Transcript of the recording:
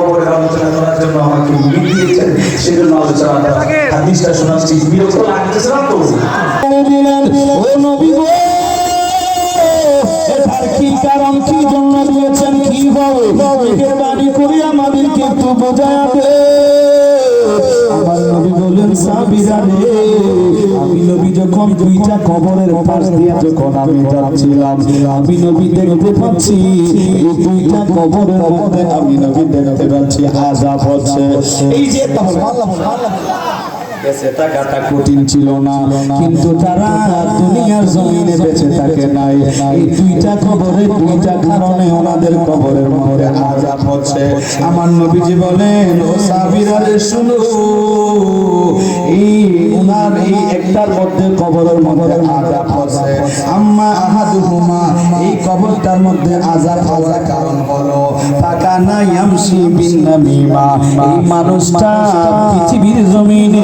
কবরের আলোচনা করার জন্য আমাকে দিয়েছেন সেজন্য আলোচনাটা হাদিসটা শোনাচ্ছি। বিরক্ত লাগতেছে তো দিলেন ও নবী গো এটার কি কারণ, কি জন্য দিয়েছেন, কি হবে? মেহরবানি করে আমাদেরকে একটু বোঝায়া দে আমার নবী বলেন সাবিরা রে। আমি নবী যখন দুইটা কবরের পাশ দিয়ে যখন আমি যাচ্ছিলাম আমি নবী দেখতে পাচ্ছি এই দুইটা কবরের মধ্যে আমি নবী দেখতে পাচ্ছি আজাব হচ্ছে। এই যে তাহলে বেঁচে থাকাটা কঠিন ছিল না কিন্তু তারা দুনিয়ার জমিনে বেঁচে থাকে নাই। এই দুইটা খবরে দুইটা কারণে ওনাদের কবরের মধ্যে আজাব হচ্ছে। আমার নবীজি বলেন ও সাবিরারে শুনো। একটার মধ্যে কবরের মধ্যে আজাব আছে আম্মা আহাদুহুমা, এই কবরটার মধ্যে আজাব হওয়ার কারণ হলো বিন নামিমা। এই মানুষটা পৃথিবীর জমিনে